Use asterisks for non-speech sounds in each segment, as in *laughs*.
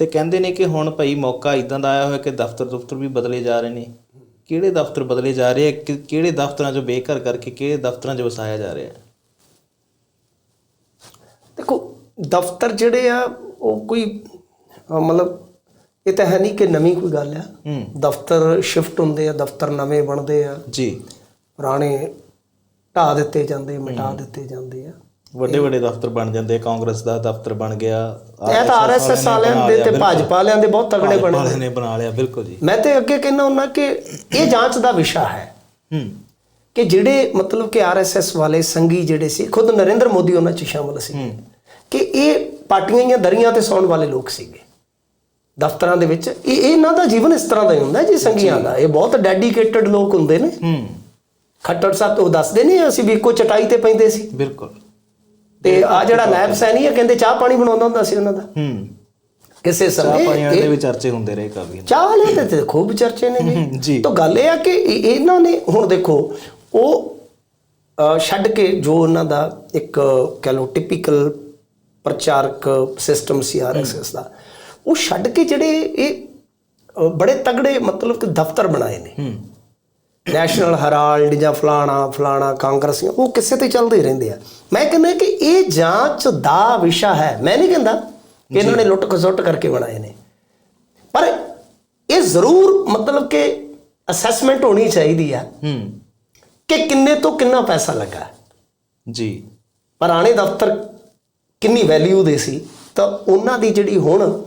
ਤੇ ਕਹਿੰਦੇ ਨੇ ਕਿ ਹੁਣ ਭਾਈ ਮੌਕਾ ਇਦਾਂ ਦਾ ਆਇਆ ਹੋਇਆ ਕਿ ਦਫ਼ਤਰ ਦਫ਼ਤਰ ਵੀ ਬਦਲੇ ਜਾ ਰਹੇ ਨੇ। ਕਿਹੜੇ ਦਫ਼ਤਰ ਬਦਲੇ ਜਾ ਰਹੇ ਆ? ਕਿ- ਕਿਹੜੇ ਦਫ਼ਤਰਾਂ 'ਚੋਂ ਬੇਘਰ ਕਰਕੇ ਕਿਹੜੇ ਦਫ਼ਤਰਾਂ 'ਚ ਵਸਾਇਆ ਜਾ ਰਿਹਾ? ਦੇਖੋ ਦਫ਼ਤਰ ਜਿਹੜੇ ਆ ਉਹ ਕੋਈ ਮਤਲਬ ਇਹ ਤਾਂ ਹੈ ਨਹੀਂ ਕਿ ਨਵੀਂ ਕੋਈ ਗੱਲ ਆ। ਦਫ਼ਤਰ ਸ਼ਿਫਟ ਹੁੰਦੇ ਆ ਦਫ਼ਤਰ ਨਵੇਂ ਬਣਦੇ ਆ। ਜੀ। ਪੁਰਾਣੇ ਢਾ ਦਿੱਤੇ ਜਾਂਦੇ ਮਿਟਾ ਦਿੱਤੇ ਜਾਂਦੇ ਆ। ਵੱਡੇ ਵੱਡੇ ਦਫ਼ਤਰ ਬਣ ਜਾਂਦੇ ਕਾਂਗਰਸ ਦਾ ਦਫ਼ਤਰ ਬਣ ਗਿਆ ਇਹ ਤਾਂ ਆਰਐਸਐਸ ਵਾਲਿਆਂ ਦੇ ਤੇ ਭਾਜਪਾ ਵਾਲਿਆਂ ਦੇ ਬਹੁਤ ਤਗੜੇ ਬਣੇ ਵਾਲਿਆਂ ਨੇ। ਬਣਾ ਲਿਆ ਬਿਲਕੁਲ ਜੀ। ਮੈਂ ਤੇ ਅੱਗੇ ਕਹਿੰਦਾ ਹੁੰਦਾ ਕਿ ਇਹ ਜਾਂਚ ਦਾ ਵਿਸ਼ਾ ਹੈ ਹੂੰ। ਕਿ ਜਿਹੜੇ ਮਤਲਬ ਕਿ ਆਰਐਸਐਸ ਵਾਲੇ ਸੰਗੀ ਜਿਹੜੇ ਸੀ ਖੁਦ ਨਰਿੰਦਰ ਮੋਦੀ ਉਹਨਾਂ 'ਚ ਸ਼ਾਮਲ ਸੀ ਕਿ ਇਹ ਪਾਰਟੀਆਂ ਦੀਆਂ ਦਰੀਆਂ ਤੇ ਸੌਣ ਵਾਲੇ ਲੋਕ ਸੀਗੇ ਦਫ਼ਤਰਾਂ ਦੇ ਵਿੱਚ। ਇਹ ਇਹ ਇਹਨਾਂ ਦਾ ਜੀਵਨ ਇਸ ਤਰ੍ਹਾਂ ਦਾ ਹੀ ਹੁੰਦਾ ਜੀ ਸੰਗੀਆਂ ਦਾ। ਇਹ ਬਹੁਤ ਡੈਡੀਕੇਟਿਡ ਲੋਕ ਹੁੰਦੇ ਨੇ। ਹੂੰ। ਖੱਟੜ ਸਾਹਿਬ ਤੋਂ ਦੱਸਦੇ ਨੇ ਅਸੀਂ ਵੀ ਇੱਕੋ ਚਟਾਈ ਤੇ ਪੈਂਦੇ ਸੀ। ਬਿਲਕੁਲ। ਤੇ ਆ ਜਿਹੜਾ ਨਾਇਬ ਸੈਣੀ ਹੈ। ਕਹਿੰਦੇ ਚਾਹ ਪਾਣੀ ਬਣਾਉਂਦਾ ਹੁੰਦਾ ਸੀ ਉਹਨਾਂ ਦਾ। ਹੂੰ। ਕਿਸੇ ਚਾਹ ਸਮੇਂ ਪਾਣੀਆਂ ਦੇ ਵੀ ਚਰਚੇ ਹੁੰਦੇ ਰਹੇ ਕਾਫੀ ਚਾਹ ਵਾਲੇ ਤੇ- ਖੂਬ ਚਰਚੇ ਨੇ *laughs* ਜੀ। ਤਾਂ ਗੱਲ ਇਹ ਆ ਕਿ ਇਹ- ਇਹਨਾਂ ਨੇ ਹੁਣ ਦੇਖੋ ਉਹ ਛੱਡ ਕੇ ਜੋ ਉਹਨਾਂ ਦਾ ਇੱਕ ਕਹ ਲਓ ਟਿਪੀਕਲ ਪ੍ਰਚਾਰਕ ਸਿਸਟਮ ਸੀ ਆਰਐਸਐਸ ਦਾ ਉਹ ਛੱਡ ਕੇ ਜਿਹੜੇ ਇਹ ਬੜੇ ਤਗੜੇ ਮਤਲਬ ਕਿ ਦਫ਼ਤਰ ਬਣਾਏ ਨੇ। ਹੂੰ। ਨੈਸ਼ਨਲ ਹੈਰਾਲਡ ਜਾਂ ਫਲਾਣਾ ਫਲਾਣਾ ਕਾਂਗਰਸੀਆਂ ਉਹ ਕਿਸੇ ਤੇ ਚੱਲਦੇ ਰਹਿੰਦੇ ਆ। ਮੈਂ ਕਹਿੰਦਾ ਕਿ ਇਹ ਜਾਂਚ ਦਾ ਵਿਸ਼ਾ ਹੈ। ਮੈਂ ਨਹੀਂ ਕਹਿੰਦਾ ਕਿ ਇਹਨਾਂ ਨੇ ਲੁੱਟ ਖਸੁੱਟ ਕਰਕੇ ਬਣਾਏ ਨੇ। ਪਰ ਇਹ ਜ਼ਰੂਰ ਮਤਲਬ ਕਿ ਅਸੈਸਮੈਂਟ ਹੋਣੀ ਚਾਹੀਦੀ ਆ ਹੂੰ। ਕਿ ਕਿੰਨੇ ਤੋਂ ਕਿੰਨਾ ਪੈਸਾ ਲੱਗਾ। ਜੀ। ਪੁਰਾਣੇ ਦਫ਼ਤਰ ਕਿੰਨੀ ਵੈਲਿਊ ਦੇ ਸੀ ਤਾਂ ਉਹਨਾਂ ਦੀ ਜਿਹੜੀ ਹੁਣ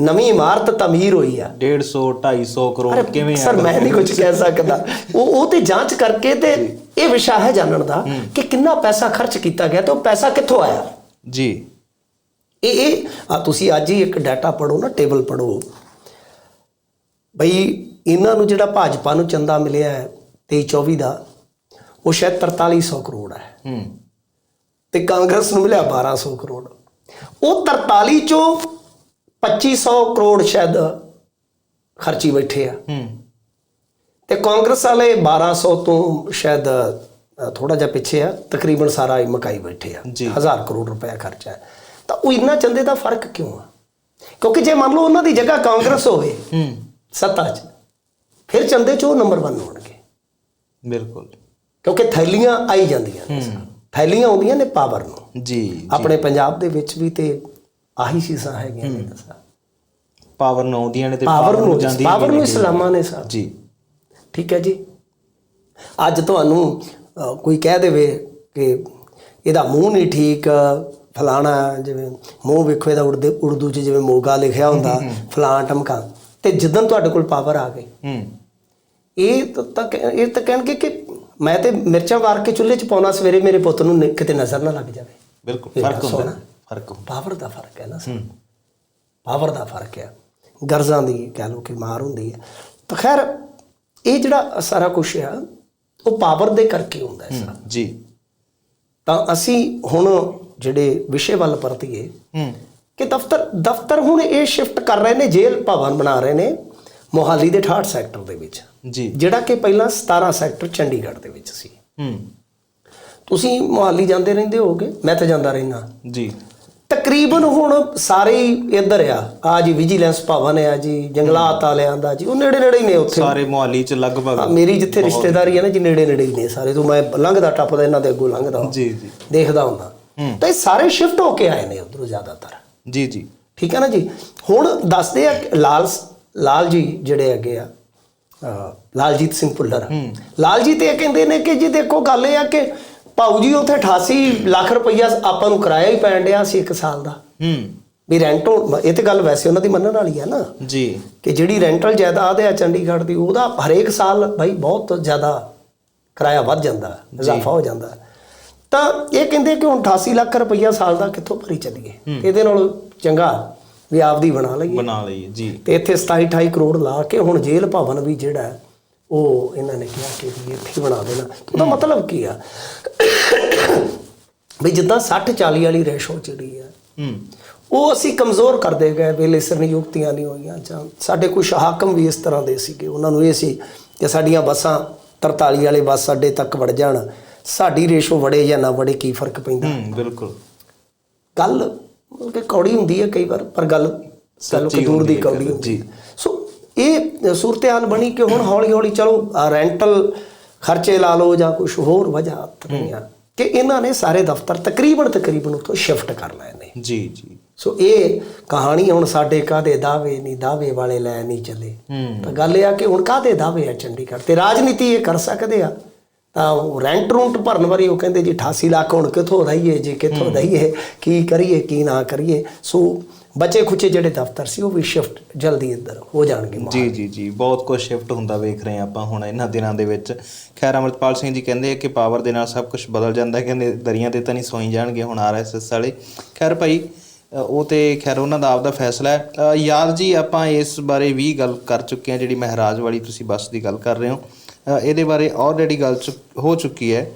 ਨਵੀਂ ਇਮਾਰਤ ਤਮੀਰ ਹੋਈ ਆ। 150 250 ਕਰੋੜ ਕਿਵੇਂ ਸਰ ਮੈਂ ਨਹੀਂ ਕੁਝ ਕਹਿ ਸਕਦਾ। ਉਹ ਉਹ ਤੇ ਜਾਂਚ ਕਰਕੇ ਤੇ ਇਹ ਵਿਸ਼ਾ ਹੈ ਜਾਣਨ ਦਾ ਕਿ ਕਿੰਨਾ ਪੈਸਾ ਖਰਚ ਕੀਤਾ ਗਿਆ ਤੇ ਉਹ ਪੈਸਾ ਕਿੱਥੋਂ ਆਇਆ? ਜੀ। ਇਹ ਇਹ ਆ ਤੁਸੀਂ ਅੱਜ ਹੀ ਇੱਕ ਡਾਟਾ ਪੜੋ ਨਾ ਟੇਬਲ ਪੜੋ ਬਈ ਇਹਨਾਂ ਨੂੰ ਜਿਹੜਾ ਭਾਜਪਾ ਨੂੰ ਚੰਦਾ ਮਿਲਿਆ ਹੈ 23 24 ਦਾ ਉਹ ਸ਼ਾਇਦ 4300 ਕਰੋੜ ਹੈ। ਹੂੰ। ਤੇ ਕਾਂਗਰਸ ਨੂੰ ਮਿਲਿਆ 1200 ਕਰੋੜ। ਉਹ 43 ਚੋਂ 2500 ਕਰੋੜ ਸ਼ਾਇਦ ਖਰਚੀ ਬੈਠੇ ਆ। ਹੂੰ। ਤੇ ਕਾਂਗਰਸ ਵਾਲੇ 1200 ਤੋਂ ਸ਼ਾਇਦ ਥੋੜਾ ਜਿਹਾ ਪਿੱਛੇ ਆ ਤਕਰੀਬਨ ਸਾਰਾ ਹੀ ਮਕਾਈ ਬੈਠੇ ਆ। 1000 ਕਰੋੜ ਰੁਪਇਆ ਖਰਚਾ ਹੈ। ਤਾਂ ਉਹ ਇੰਨਾ ਚੰਦੇ ਦਾ ਫ਼ਰਕ ਕਿਉਂ ਆ? ਕਿਉਂਕਿ ਜੇ ਮੰਨ ਲਓ ਉਹਨਾਂ ਦੀ ਜਗ੍ਹਾ ਕਾਂਗਰਸ ਹੋਵੇ ਹੂੰ। ਸੱਤਾ 'ਚ ਫਿਰ ਚੰਦੇ 'ਚ ਉਹ ਨੰਬਰ 1 ਹੋਣਗੇ। ਬਿਲਕੁਲ। ਕਿਉਂਕਿ ਥੈਲੀਆਂ ਆਈ ਜਾਂਦੀਆਂ ਨੇ। ਥੈਲੀਆਂ ਆਉਂਦੀਆਂ ਨੇ ਪਾਵਰ ਨੂੰ। ਜੀ। ਆਪਣੇ ਪੰਜਾਬ ਦੇ ਵਿੱਚ ਵੀ ਤੇ ਆਹੀ ਚੀਜ਼ਾਂ ਹੈਗੀਆਂ ਨੇ ਦੱਸਾਂ ਪਾਵਰ ਨੂੰ ਆਉਂਦੀਆਂ ਨੇ ਤੇ ਪਾਵਰ ਨੂੰ ਜਾਂਦੀ ਪਾਵਰ ਨੂੰ ਇਸਲਾਮਾਂ ਨੇ ਸਰ। ਜੀ। ਠੀਕ ਹੈ ਜੀ। ਅੱਜ ਤੁਹਾਨੂੰ ਕੋਈ ਕਹਿ ਦੇਵੇ ਕਿ ਇਹਦਾ ਮੂੰਹ ਨਹੀਂ ਠੀਕ ਫਲਾਣਾ ਜਿਵੇਂ ਮੂੰਹ ਵੇਖੋ ਇਹਦਾ ਉਰਦੂ ਉਰਦੂ 'ਚ ਜਿਵੇਂ ਮੋਗਾ ਲਿਖਿਆ ਹੁੰਦਾ ਫਲਾਂ ਟਮਕਾ। ਤੇ ਜਿੱਦਨ ਤੁਹਾਡੇ ਕੋਲ ਪਾਵਰ ਆ ਗਈ। ਹੂੰ। ਇਹ ਤਾਂ ਇਹ ਤਾਂ ਕਹਿਣਗੇ ਕਿ ਮੈਂ ਤੇ ਮਿਰਚਾਂ ਵਾਰ ਕੇ ਚੁੱਲ੍ਹੇ 'ਚ ਪਾਉਣਾ ਸਵੇਰੇ ਮੇਰੇ ਪੁੱਤ ਨੂੰ ਕਿਤੇ ਨਜ਼ਰ ਨਾ ਲੱਗ ਜਾਵੇ। ਬਿਲਕੁਲ ਫ਼ਰਕ ਹੁੰਦਾ। ਫ਼ਰਕ ਪਾਵਰ ਦਾ ਫ਼ਰਕ ਹੈ ਨਾ ਸਰ ਪਾਵਰ ਦਾ ਫ਼ਰਕ ਹੈ। ਗਰਜ਼ਾਂ ਦੀ ਕਹਿ ਲਓ ਕਿ ਮਾਰ ਹੁੰਦੀ ਹੈ। ਤਾਂ ਖੈਰ ਇਹ ਜਿਹੜਾ ਸਾਰਾ ਕੁਝ ਆ ਉਹ ਪਾਵਰ ਦੇ ਕਰਕੇ ਹੁੰਦਾ ਹੈ ਹੂੰ, ਜੀ। ਤਾਂ ਅਸੀਂ ਹੁਣ ਜਿਹੜੇ ਵਿਸ਼ੇ ਵੱਲ ਪਰਤੀਏ ਕਿ ਦਫ਼ਤਰ ਦਫ਼ਤਰ ਹੁਣ ਇਹ ਸ਼ਿਫਟ ਕਰ ਰਹੇ ਨੇ ਜੇਲ੍ਹ ਭਵਨ ਬਣਾ ਰਹੇ ਨੇ ਮੋਹਾਲੀ ਦੇ 68 ਸੈਕਟਰ ਦੇ ਵਿੱਚ। ਜੀ। ਜਿਹੜਾ ਕਿ ਪਹਿਲਾਂ 17 ਸੈਕਟਰ ਚੰਡੀਗੜ੍ਹ ਦੇ ਵਿੱਚ ਸੀ। ਹੂੰ। ਤੁਸੀਂ ਮੋਹਾਲੀ ਜਾਂਦੇ ਰਹਿੰਦੇ ਹੋਗੇ ਮੈਂ ਤਾਂ ਜਾਂਦਾ ਰਹਿਣਾ ਜੀ। ਤਕਰੀਬਨ ਹੁਣ ਸਾਰੇ ਹੀ ਇੱਧਰ ਆ। ਆ ਜੀ ਵਿਜੀਲੈਂਸ ਭਵਨ ਆ ਜੀ ਜੰਗਲਾਤ ਵਾਲਿਆਂ ਦਾ ਜੀ। ਉਹ ਨੇੜੇ ਨੇੜੇ ਹੀ ਨੇ ਉੱਥੇ। ਸਾਰੇ ਮੁਹੱਲੀ ਚ ਲਗਭਗ ਮੇਰੀ ਜਿੱਥੇ ਰਿਸ਼ਤੇਦਾਰੀ ਹੈ ਨਾ ਜੀ ਨੇੜੇ ਨੇੜੇ ਹੀ ਨੇ ਸਾਰੇ। ਤੋਂ ਮੈਂ ਲੰਘਦਾ ਟੱਪਦਾ ਇਹਨਾਂ ਦੇ ਅੱਗੋਂ ਲੰਘਦਾ। ਜੀ ਜੀ। ਦੇਖਦਾ ਹੁੰਦਾ। ਤਾਂ ਇਹ ਸਾਰੇ ਸ਼ਿਫਟ ਹੋ ਕੇ ਆਏ ਨੇ ਉਧਰੋਂ ਜ਼ਿਆਦਾਤਰ। ਜੀ ਜੀ। ਠੀਕ ਹੈ ਨਾ ਜੀ? ਹੁਣ ਦੱਸਦੇ ਆ ਕਿ ਲਾਲ ਲਾਲ ਜੀ ਜਿਹੜੇ ਹੈਗੇ ਆ ਅਹ, ਲਾਲਜੀਤ ਸਿੰਘ ਭੁੱਲਰ। ਲਾਲਜੀਤ ਇਹ ਕਹਿੰਦੇ ਨੇ ਕਿ ਜੀ ਦੇਖੋ ਗੱਲ ਇਹ ਆ ਕਿ ਭਾਊ ਜੀ ਉੱਥੇ 88 ਲੱਖ ਰੁਪਈਆ ਆਪਾਂ ਨੂੰ ਕਿਰਾਇਆ ਹੀ ਪੈਣ ਡਿਆ ਸੀ ਇੱਕ ਸਾਲ ਦਾ। ਹੂੰ। ਵੀ ਰੈਂਟ ਇਹ ਤੇ ਗੱਲ ਵੈਸੇ ਉਹਨਾਂ ਦੀ ਮੰਨਣ ਵਾਲੀ ਆ ਨਾ। ਜੀ। ਕਿ ਜਿਹੜੀ ਰੈਂਟਲ ਜਾਇਦਾਦ ਹੈ ਚੰਡੀਗੜ੍ਹ ਦੀ ਉਹਦਾ ਹਰੇਕ ਸਾਲ ਭਾਈ ਬਹੁਤ ਜ਼ਿਆਦਾ ਕਿਰਾਇਆ ਵੱਧ ਜਾਂਦਾ ਇਜ਼ਾਫਾ ਹੋ ਜਾਂਦਾ। ਤਾਂ ਇਹ ਕਹਿੰਦੇ ਕਿ ਹੁਣ 88 ਲੱਖ ਰੁਪਈਆ ਸਾਲ ਦਾ ਕਿੱਥੋਂ ਭਰੀ ਚੱਲੀਏ? ਇਹਦੇ ਨਾਲ ਚੰਗਾ ਵੀ ਆਪਦੀ ਬਣਾ ਲਈਏ। ਬਣਾ ਲਈਏ ਜੀ। ਤੇ ਇੱਥੇ 27 28 ਕਰੋੜ ਲਾ ਕੇ ਹੁਣ ਜੇਲ੍ਹ ਭਵਨ ਵੀ ਜਿਹੜਾ ਹੈ, ਉਹ ਇਹਨਾਂ ਨੇ ਕਿਹਾ ਕਿ ਵੀ ਇੱਥੇ ਬਣਾ ਦੇਣਾ। ਉਹਦਾ ਮਤਲਬ ਕੀ ਆ? ਵੀ ਜਿੱਦਾਂ 60 40 ਵਾਲੀ ਰੇਸ਼ੋ ਜਿਹੜੀ ਆ ਹੂੰ। ਉਹ ਅਸੀਂ ਕਮਜ਼ੋਰ ਕਰਦੇ ਗਏ ਵੇਲੇ ਸਿਰ ਨਿਯੁਕਤੀਆਂ ਨਹੀਂ ਹੋਈਆਂ ਜਾਂ ਸਾਡੇ ਕੁਝ ਹਾਕਮ ਵੀ ਇਸ ਤਰ੍ਹਾਂ ਦੇ ਸੀਗੇ। ਉਹਨਾਂ ਨੂੰ ਇਹ ਸੀ ਕਿ ਸਾਡੀਆਂ ਬੱਸਾਂ 43 ਵਾਲੇ ਬੱਸ ਅੱਡੇ ਤੱਕ ਵੜ ਜਾਣ। ਸਾਡੀ ਰੇਸ਼ੋ ਵੜੇ ਜਾਂ ਨਾ ਵੜੇ ਕੀ ਫ਼ਰਕ ਪੈਂਦਾ? ਹੂੰ ਬਿਲਕੁਲ। ਗੱਲ ਮਤਲਬ ਕਿ ਕੌੜੀ ਹੁੰਦੀ ਹੈ ਕਈ ਵਾਰ ਪਰ ਗੱਲ ਸੱਚੀ ਕਦੂਰ ਦੀ ਕੌੜੀ ਗੱਲ, ਹੁੰਦੀ। ਹੈ। ਇਹ ਸੂਰਤਿਆਲ ਬਣੀ ਕਿ ਹੁਣ ਹੌਲੀ ਹੌਲੀ ਚਲੋ ਰੈਂਟਲ ਖਰਚੇ ਲਾ ਲਓ ਜਾਂ ਕੁਝ ਹੋਰ ਵਜ੍ਹਾ ਤਰੀਆਂ ਕਿ ਇਹਨਾਂ ਨੇ ਸਾਰੇ ਦਫ਼ਤਰ ਤਕਰੀਬਨ ਤਕਰੀਬਨ ਉੱਥੋਂ ਸ਼ਿਫਟ ਕਰ ਲਏ ਨੇ। ਜੀ ਜੀ। ਸੋ ਇਹ ਕਹਾਣੀ ਹੁਣ ਸਾਡੇ ਕਾਦੇ ਦਾਅਵੇ ਨਹੀਂ ਦਾਅਵੇ ਵਾਲੇ ਲੈ ਨਹੀਂ ਚੱਲੇ। ਤਾਂ ਗੱਲ ਇਹ ਆ ਕਿ ਹੁਣ ਕਾਦੇ ਦਾਅਵੇ ਆ ਚੰਡੀਗੜ੍ਹ? ਤੇ ਰਾਜਨੀਤੀ ਇਹ ਕਰ ਸਕਦੇ ਆ। ਤਾਂ ਉਹ ਰੈਂਟ ਰੂੰਟ ਭਰਨ ਵਾਰੀ ਉਹ ਕਹਿੰਦੇ ਜੀ 88 ਲੱਖ ਹੁਣ ਕਿੱਥੋਂ ਦਈਏ ਜੀ ਕਿੱਥੋਂ ਦਈਏ ਕੀ ਕਰੀਏ ਕੀ ਨਾ ਕਰੀਏ। ਸੋ ਬਚੇ ਖੁਚੇ ਜਿਹੜੇ ਦਫ਼ਤਰ ਸੀ ਉਹ ਵੀ ਸ਼ਿਫਟ ਜਲਦੀ ਇੱਧਰ ਹੋ ਜਾਣਗੇ ਜੀ ਜੀ ਜੀ ਬਹੁਤ ਕੁਝ ਸ਼ਿਫਟ ਹੁੰਦਾ ਵੇਖ ਰਹੇ ਹਾਂ ਆਪਾਂ ਹੁਣ ਇਹਨਾਂ ਦਿਨਾਂ ਦੇ ਵਿੱਚ। ਖੈਰ ਅਮਰਪਾਲ ਸਿੰਘ ਜੀ ਕਹਿੰਦੇ ਆ ਕਿ ਪਾਵਰ ਦੇ ਨਾਲ ਸਭ ਕੁਝ ਬਦਲ ਜਾਂਦਾ ਹੈ ਕਹਿੰਦੇ ਦਰੀਆਂ ਤੇ ਤਾਂ ਨਹੀਂ ਸੋਈ ਜਾਣਗੇ ਹੁਣ ਆਰਐਸਐਸ ਵਾਲੇ। ਖੈਰ ਭਾਈ ਉਹ ਤੇ ਖੈਰ ਉਹਨਾਂ ਦਾ ਆਪਦਾ ਫੈਸਲਾ ਹੈ। ਯਾਦ ਜੀ ਆਪਾਂ ਇਸ ਬਾਰੇ ਵੀ ਗੱਲ ਕਰ ਚੁੱਕੇ ਹਾਂ ਜਿਹੜੀ ਮਹਾਰਾਜ ਵਾਲੀ ਤੁਸੀਂ ਬੱਸ ਦੀ ਗੱਲ ਕਰ ਰਹੇ ਹੋ। ਇਹਦੇ ਬਾਰੇ ਆਲਰੇਡੀ ਗੱਲ ਹੋ ਚੁੱਕੀ ਹੈ।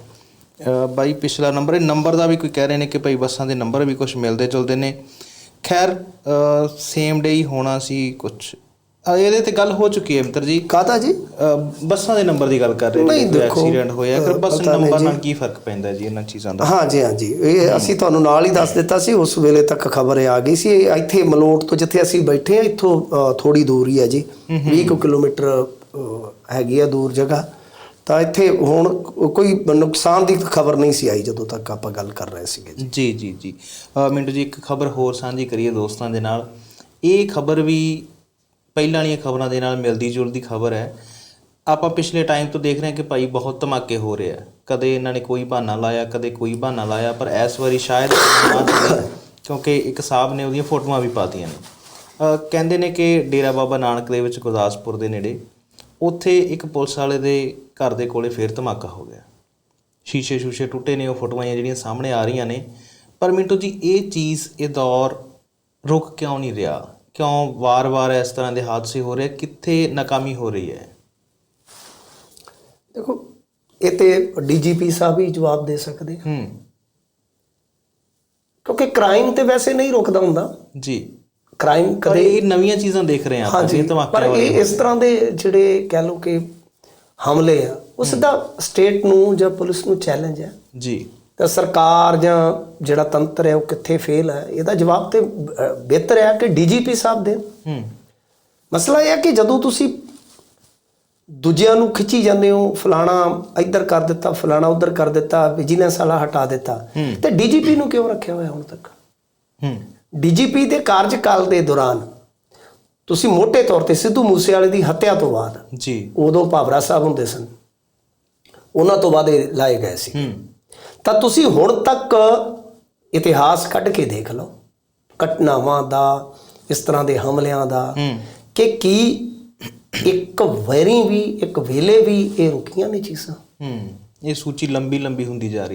ਬਾਈ ਪਿਛਲਾ ਨੰਬਰ ਇਹ ਨੰਬਰ ਦਾ ਵੀ ਕੋਈ ਕਹਿ ਰਹੇ ਨੇ ਕਿ ਭਾਈ ਬੱਸਾਂ ਦੇ ਨੰਬਰ ਵੀ ਕੁਝ ਮਿਲਦੇ ਜੁਲਦੇ ਨੇ। ਖੈਰ ਸੇਮ ਡੇ ਹੀ ਹੋਣਾ ਸੀ ਕੁਝ ਇਹਦੇ ਤੇ ਗੱਲ ਹੋ ਚੁੱਕੀ ਹੈ ਮਿੱਤਰ ਜੀ। ਕਾਹਦਾ ਜੀ? ਬੱਸਾਂ ਦੇ ਨੰਬਰ ਦੀ ਗੱਲ ਕਰ ਰਹੇ ਨਹੀਂ, ਨੇ ਕੋਈ ਦੇਖੋ, ਐਕਸੀਡੈਂਟ ਹੋਇਆ ਫਿਰ ਬੱਸ ਨੰਬਰ ਜੀ। ਨਾਲ ਕੀ ਫ਼ਰਕ ਪੈਂਦਾ ਜੀ ਇਹਨਾਂ ਚੀਜ਼ਾਂ ਦਾ? ਹਾਂਜੀ ਹਾਂਜੀ। ਇਹ ਅਸੀਂ ਤੁਹਾਨੂੰ ਨਾਲ ਹੀ ਦੱਸ ਦਿੱਤਾ ਸੀ ਉਸ ਵੇਲੇ ਤੱਕ ਖਬਰ ਆ ਗਈ ਸੀ। ਇੱਥੇ ਮਲੋਟ ਤੋਂ ਜਿੱਥੇ ਅਸੀਂ ਬੈਠੇ ਆ ਇੱਥੋਂ ਥੋੜੀ ਦੂਰ ਹੀ ਹੈ ਜੀ 20 ਕੁ ਕਿਲੋਮੀਟਰ ਹੈਗੀ ਆ ਦੂਰ ਜਗ੍ਹਾ, ਤਾਂ ਇੱਥੇ ਹੁਣ ਕੋਈ ਨੁਕਸਾਨ ਦੀ ਖਬਰ ਨਹੀਂ ਸੀ ਆਈ ਜਦੋਂ ਤੱਕ ਆਪਾਂ ਗੱਲ ਕਰ ਰਹੇ ਸੀਗੇ ਜੀ। ਜੀ ਜੀ ਮਿੰਟੂ ਜੀ, ਇੱਕ ਖਬਰ ਹੋਰ ਸਾਂਝੀ ਕਰੀਏ ਦੋਸਤਾਂ ਦੇ ਨਾਲ। ਇਹ ਖਬਰ ਵੀ ਪਹਿਲਾਂ ਵਾਲੀਆਂ ਖਬਰਾਂ ਦੇ ਨਾਲ ਮਿਲਦੀ ਜੁਲਦੀ ਖਬਰ ਹੈ। ਆਪਾਂ ਪਿਛਲੇ ਟਾਈਮ ਤੋਂ ਦੇਖ ਰਹੇ ਹਾਂ ਕਿ ਭਾਈ ਬਹੁਤ ਧਮਾਕੇ ਹੋ ਰਹੇ ਆ। ਕਦੇ ਇਹਨਾਂ ਨੇ ਕੋਈ ਬਹਾਨਾ ਲਾਇਆ, ਕਦੇ ਕੋਈ ਬਹਾਨਾ ਲਾਇਆ, ਪਰ ਇਸ ਵਾਰੀ ਸ਼ਾਇਦ ਕਿਉਂਕਿ ਇੱਕ ਸਾਹਿਬ ਨੇ ਉਹਦੀਆਂ ਫੋਟੋਆਂ ਵੀ ਪਾਤੀਆਂ ਨੇ। ਕਹਿੰਦੇ ਨੇ ਕਿ ਡੇਰਾ ਬਾਬਾ ਨਾਨਕ ਦੇ ਵਿੱਚ ਗੁਰਦਾਸਪੁਰ ਦੇ ਨੇੜੇ ਉੱਥੇ ਇੱਕ ਪੁਲਿਸ ਵਾਲੇ ਦੇ ਘਰ ਦੇ ਕੋਲੇ ਫੇਰ ਧਮਾਕਾ ਹੋ ਗਿਆ। ਸ਼ੀਸ਼ੇ ਸ਼ੂਸ਼ੇ ਟੁੱਟੇ ਨੇ ਉਹ ਫੋਟੋਆਂ ਜਿਹੜੀਆਂ ਸਾਹਮਣੇ ਆ ਰਹੀਆਂ ਨੇ। ਪਰ ਮਿੰਟੂ ਜੀ ਇਹ ਚੀਜ਼ ਇਹ ਦੌਰ ਰੁਕ ਕਿਉਂ ਨਹੀਂ ਰਿਹਾ? ਕਿਉਂ ਵਾਰ-ਵਾਰ ਇਸ ਤਰ੍ਹਾਂ ਦੇ ਹਾਦਸੇ ਹੋ ਰਹੇ? ਕਿੱਥੇ ਨਾਕਾਮੀ ਹੋ ਰਹੀ ਹੈ? ਦੇਖੋ ਇਹ ਤੇ ਡੀਜੀਪੀ ਸਾਹਿਬ ਹੀ ਜਵਾਬ ਦੇ ਸਕਦੇ। ਹੂੰ। ਕਿਉਂਕਿ ਕ੍ਰਾਈਮ ਤੇ ਵੈਸੇ ਨਹੀਂ ਰੁਕਦਾ ਹੁੰਦਾ। ਜੀ। ਕ੍ਰਾਈਮ ਪਰ ਕਦੇ ਇਹ ਨਵੀਆਂ ਚੀਜ਼ਾਂ ਦੇਖ ਰਹੇ ਆਪਾਂ ਇਹ ਪਰ ਧਮਾਕਿਆਂ ਵਾਲੇ ਇਹ ਇਸ ਤਰ੍ਹਾਂ ਦੇ ਜਿਹੜੇ ਕਹਿ ਲਓ ਕਿ ਹਮਲੇ ਆ ਉਹ ਸਿੱਧਾ ਸਟੇਟ ਨੂੰ ਜਾਂ ਪੁਲਿਸ ਨੂੰ ਚੈਲੰਜ ਹੈ ਜੀ। ਤਾਂ ਸਰਕਾਰ ਜਾਂ ਜਿਹੜਾ ਤੰਤਰ ਹੈ ਉਹ ਕਿੱਥੇ ਫੇਲ ਹੈ ਇਹਦਾ ਜਵਾਬ ਤੇ ਬਿਹਤਰ ਹੈ ਕਿ ਡੀਜੀਪੀ ਸਾਹਿਬ ਦੇਣ ਹੂੰ। ਮਸਲਾ ਇਹ ਹੈ ਕਿ ਜਦੋਂ ਤੁਸੀਂ ਦੂਜਿਆਂ ਨੂੰ ਖਿੱਚੀ ਜਾਂਦੇ ਹੋ ਫਲਾਣਾ ਇੱਧਰ ਕਰ ਦਿੱਤਾ ਫਲਾਣਾ ਉੱਧਰ ਕਰ ਦਿੱਤਾ ਵਿਜੀਲੈਂਸ ਵਾਲਾ ਹਟਾ ਦਿੱਤਾ। ਤੇ ਡੀਜੀਪੀ ਨੂੰ ਕਿਉਂ ਰੱਖਿਆ ਹੋਇਆ ਹੁਣ ਤੱਕ? ਹੂੰ। ਡੀਜੀਪੀ ਦੇ ਕਾਰਜਕਾਲ ਦੇ ਦੌਰਾਨ ਤੁਸੀਂ ਮੋٹے ਤੌਰ ਤੇ ਸਿੱਧੂ ਮੂਸੇਵਾਲੇ ਦੀ ਹੱਤਿਆ ਤੋਂ ਬਾਅਦ ਜੀ। ਉਦੋਂ ਭਾਵਰਾ ਸਾਹਿਬ ਹੁੰਦੇ ਸਨ। ਉਹਨਾਂ ਤੋਂ ਬਾਅਦ ਇਹ ਲਾਏ ਗਏ ਸੀ। ਤਾਂ ਤੁਸੀਂ ਹੁਣ ਤੱਕ ਇਤਿਹਾਸ ਕੱਢ ਕੇ ਦੇਖ ਲਓ। ਘਟਨਾਵਾਂ ਦਾ ਇਸ ਤਰ੍ਹਾਂ ਦੇ ਹਮਲਿਆਂ ਦਾ ਕਿ ਕੀ ਇੱਕ ਵੈਰੀ ਵੀ ਇੱਕ ਵੇਲੇ ਵੀ ਇਹ ਰੁਕੀਆਂ ਨੇ ਚੀਜ਼ਾਂ? ਹੂੰ। ਇਹ ਸੂਚੀ ਲੰਬੀ ਲੰਬੀ ਹੁੰਦੀ ਜਾ ਰਹੀ